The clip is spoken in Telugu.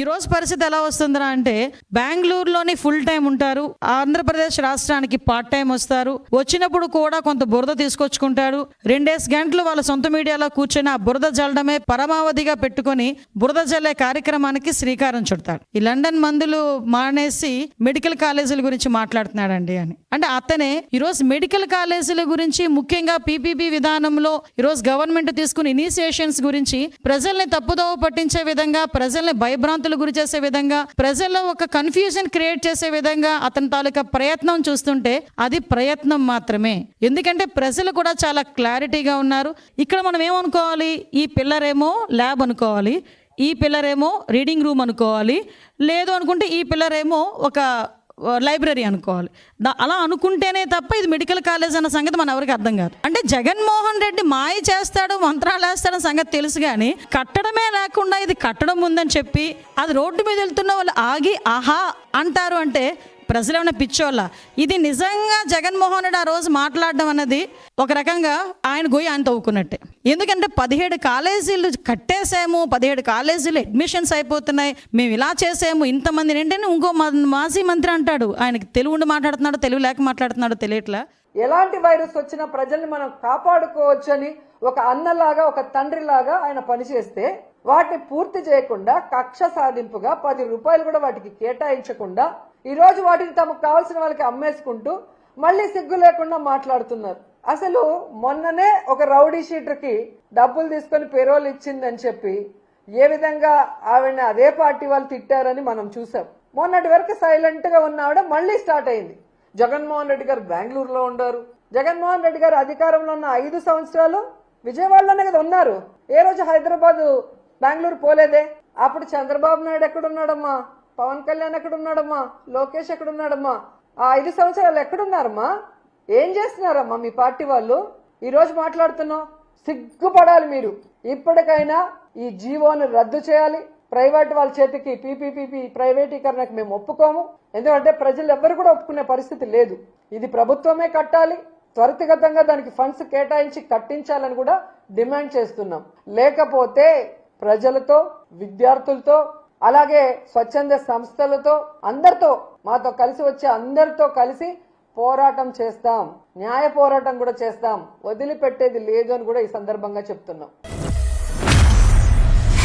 ఈ రోజు పరిస్థితి ఎలా వస్తుందిరా అంటే బెంగళూరులోని ఫుల్ టైం ఉంటారు ఆంధ్రప్రదేశ్ రాష్ట్రానికి పార్ట్ టైం వస్తారు. వచ్చినప్పుడు కూడా కొంత బురద తీసుకొచ్చుకుంటారు రెండేసి గంటలు వాళ్ళ సొంత మీడియాలో కూర్చొని ఆ బురద జల్లడమే పరమావధిగా పెట్టుకొని బురద జల్లే కార్యక్రమానికి శ్రీకారం చుడతాడు. ఈ లండన్ మందులు మానేసి మెడికల్ కాలేజీల గురించి మాట్లాడుతున్నాడండి అని. అంటే అతనే ఈరోజు మెడికల్ కాలేజీల గురించి ముఖ్యంగా పీపీపీ విధానంలో ఈరోజు గవర్నమెంట్ తీసుకున్న ఇనిషియేషన్స్ గురించి ప్రజల్ని తప్పుదోవ పట్టించే విధంగా ప్రజల్ని భయభ్రాంతులు గురి చేసే విధంగా ప్రజల్లో ఒక కన్ఫ్యూజన్ క్రియేట్ చేసే విధంగా అతని తాలూకా ప్రయత్నం చూస్తుంటే అది ప్రయత్నం మాత్రమే. ఎందుకంటే ప్రజలు కూడా చాలా క్లారిటీగా ఉన్నారు. ఇక్కడ మనం ఏమనుకోవాలి? ఈ పిల్లరేమో ల్యాబ్ అనుకోవాలి. ఈ పిల్లరేమో రీడింగ్ రూమ్ అనుకోవాలి. లేదు అనుకుంటే ఈ పిల్లరేమో ఒక లైబ్రరీ అనుకోవాలి. అలా అనుకుంటేనే తప్ప ఇది మెడికల్ కాలేజ్ అన్న సంగతి మన ఎవరికి అర్థం కాదు. అంటే జగన్మోహన్ రెడ్డి మాయ చేస్తాడు మంత్రాలు వేస్తాడు సంగతి తెలుసు కానీ కట్టడమే లేకుండా ఇది కట్టడం ఉందని చెప్పి అది రోడ్డు మీద వెళ్తున్న వాళ్ళు ఆగి ఆహా అంటారు అంటే ప్రజలు ఏమైనా పిచ్చోళ్ళ? ఇది నిజంగా జగన్మోహన్ రెడ్డి ఆ రోజు మాట్లాడడం అన్నది ఒక రకంగా ఆయన గొయ్యి ఆయన తవ్వుకున్నట్టే. ఎందుకంటే పదిహేడు కాలేజీలు కట్టేసాము పదిహేడు కాలేజీలు అడ్మిషన్స్ అయిపోతున్నాయి మేము ఇలా చేసాము ఇంతమంది ఏంటంటే ఇంకో మాజీ మంత్రి అంటాడు. ఆయనకి తెలుగు ఉండి మాట్లాడుతున్నాడు తెలుగు లేక మాట్లాడుతున్నాడు తెలియట్లా? ఎలాంటి వైరస్ వచ్చినా ప్రజల్ని మనం కాపాడుకోవచ్చని ఒక అన్నలాగా ఒక తండ్రిలాగా ఆయన పనిచేస్తే వాటిని పూర్తి చేయకుండా కక్ష సాధింపుగా పది రూపాయలు కూడా వాటికి కేటాయించకుండా ఈ రోజు వాటిని తమకు కావాల్సిన వాళ్ళకి అమ్మేసుకుంటూ మళ్ళీ సిగ్గు లేకుండా మాట్లాడుతున్నారు. అసలు మొన్ననే ఒక రౌడీ షీటర్కి డబ్బులు తీసుకొని పెరోల్ ఇచ్చిందని చెప్పి ఏ విధంగా ఆవిడని అదే పార్టీ వాళ్ళు తిట్టారని మనం చూసాం. మొన్నటి వరకు సైలెంట్గా ఉన్న ఆవిడ మళ్ళీ స్టార్ట్ అయింది. జగన్మోహన్ రెడ్డి గారు బెంగళూరులో ఉండారు. జగన్మోహన్ రెడ్డి గారు అధికారంలో ఉన్న ఐదు సంవత్సరాలు విజయవాడలోనే కదా ఉన్నారు. ఏ రోజు హైదరాబాద్ బెంగళూరు పోలేదే? అప్పుడు చంద్రబాబు నాయుడు ఎక్కడున్నాడమ్మా? పవన్ కళ్యాణ్ ఎక్కడున్నాడమ్మా? లోకేష్ ఎక్కడున్నాడమ్మా? ఆ ఐదు సంవత్సరాలు ఎక్కడున్నారమ్మా? ఏం చేస్తున్నారమ్మా మీ పార్టీ వాళ్ళు? ఈ రోజు మాట్లాడుతున్నాం. సిగ్గుపడాలి మీరు. ఇప్పటికైనా ఈ జీవోను రద్దు చేయాలి. ప్రైవేట్ వాళ్ళ చేతికి పీపీపీపీ ప్రైవేటీకరణకు మేము ఒప్పుకోము. ఎందుకంటే ప్రజలు ఎవ్వరు కూడా ఒప్పుకునే పరిస్థితి లేదు. ఇది ప్రభుత్వమే కట్టాలి. త్వరితగతంగా దానికి ఫండ్స్ కేటాయించి కట్టించాలని కూడా డిమాండ్ చేస్తున్నాం. లేకపోతే ప్రజలతో విద్యార్థులతో అలాగే స్వచ్ఛంద సంస్థలతో అందరితో మాతో కలిసి వచ్చే అందరితో కలిసి పోరాటం చేస్తాం. న్యాయ పోరాటం కూడా చేస్తాం. వదిలిపెట్టేది లేదు అని కూడా ఈ సందర్భంగా చెప్తున్నాం.